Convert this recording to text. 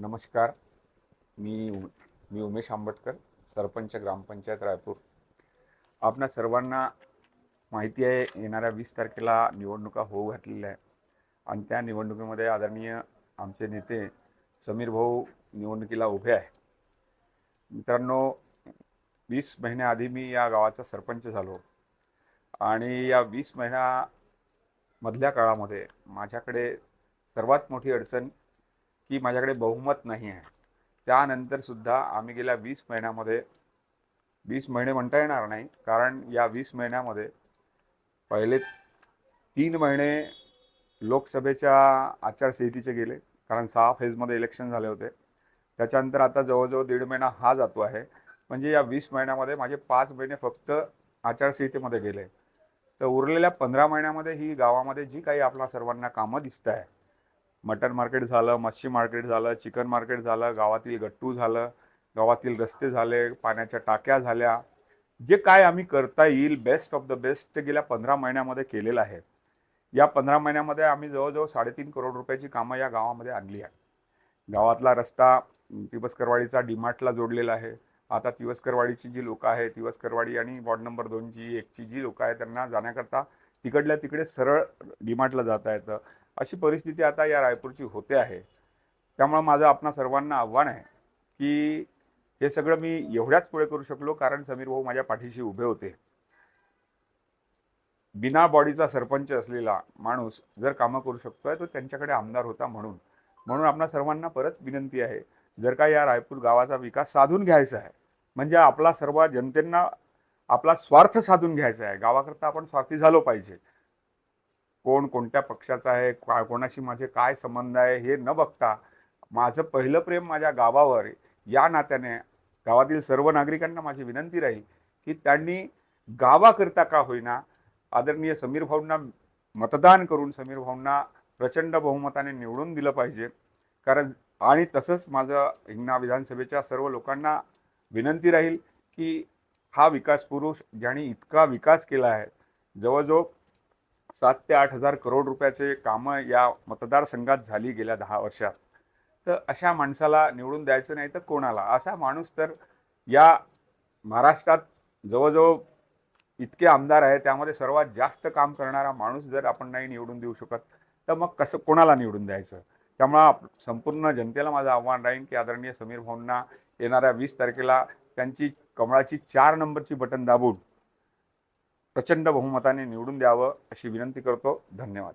नमस्कार. मी उ- मी उमेश आंबटकर सरपंच ग्रामपंचायत रायपूर. आपणा सर्वांना माहिती आहे येणाऱ्या वीस तारखेला निवडणुका होऊ घातलेल्या आहे आणि त्या निवडणुकीमध्ये आदरणीय आमचे नेते समीर भाऊ निवडणुकीला उभे आहे मित्रांनो वीस महिन्याआधी मी या गावाचा सरपंच झालो. आणि या वीस महिन्यामधल्या काळामध्ये माझ्याकडे सर्वात मोठी अडचण की माझ्याकडे बहुमत नाही आहे. त्यानंतर सुद्धा आम्ही गेल्या वीस महिन्यामध्ये वीस महिने म्हणता येणार नाही कारण या वीस महिन्यामध्ये पहिले तीन महिने लोकसभेच्या आचारसंहितेचे गेले कारण सहा फेजमध्ये इलेक्शन झाले होते. त्याच्यानंतर आता जवळजवळ दीड महिना हा जातो आहे. म्हणजे या वीस महिन्यामध्ये माझे पाच महिने फक्त आचारसंहितेमध्ये गेले. तर उरलेल्या पंधरा महिन्यामध्ये ही गावामध्ये जी काही आपल्या सर्वांना कामं दिसत आहे मटन मार्केट झालं मच्छी मार्केट झालं चिकन मार्केट झालं गावातील गट्टू झालं गावातील रस्ते झाले पाण्याच्या टाक्या झाल्या. जे काय आम्ही करता येईल बेस्ट ऑफ द बेस्ट ते गेल्या पंधरा महिन्यामध्ये केलेलं आहे. या पंधरा महिन्यामध्ये आम्ही जवळजवळ साडेतीन करोड रुपयाची कामं या गावामध्ये आणली आहे गावातला रस्ता तिवसकरवाडीचा डीमार्टला जोडलेला आहे. आता तिवसकरवाडीची जी लोकं आहे तिवसकरवाडी आणि वॉर्ड नंबर दोनची एकची जी लोकं आहे त्यांना जाण्याकरता तिकडल्या तिकडे सरळ डीमार्टला जाता येतं. अशी परिस्थिती आता या रायपूरची होते आहे. त्यामुळं माझं आपणा सर्वांना आव्हान आहे की हे सगळं मी एवढ्याच पुढे करू शकलो कारण समीर भाऊ माझ्या पाठीशी उभे होते. बिना बॉडीचा सरपंच असलेला माणूस जर कामं करू शकतोय तो त्यांच्याकडे आमदार होता म्हणून. म्हणून आपणा सर्वांना परत विनंती आहे जर का या रायपूर गावाचा विकास साधून घ्यायचा आहे म्हणजे आपला सर्व जनतेंना आपला स्वार्थ साधून घ्यायचा आहे गावाकरता आपण स्वार्थी झालो पाहिजे. कोण कोणत्या पक्षाचा आहे का- कोणाशी माझे काय संबंध आहे हे न बघता माझं पहिलं प्रेम माझ्या गावावर या नात्याने गावातील सर्व नागरिकांना माझी विनंती राहील की त्यांनी गावाकरिता का होईना आदरणीय समीर भाऊंना मतदान करून समीर भाऊंना प्रचंड बहुमताने निवडून दिलं पाहिजे. कारण आणि तसंच माझं हिंगणा विधानसभेच्या सर्व लोकांना विनंती राहील की हा विकास पुरुष ज्याने इतका विकास केला आहे जवळजवळ सात ते आठ हजार करोड रुपयाचे कामं या मतदारसंघात झाली गेल्या दहा वर्षात. तर अशा माणसाला निवडून द्यायचं नाही तर कोणाला? असा माणूस तर या महाराष्ट्रात जवळजवळ इतके आमदार आहे त्यामध्ये सर्वात जास्त काम करणारा माणूस जर आपण नाही निवडून देऊ शकत तर मग कसं कोणाला निवडून द्यायचं? त्यामुळं संपूर्ण जनतेला माझं आव्हान राहील की आदरणीय समीर भाऊंना येणाऱ्या वीस तारखेला त्यांची कमळाची चार नंबरची बटन दाबून प्रचंड बहुमताने निवडून द्यावं अशी विनंती करतो. धन्यवाद.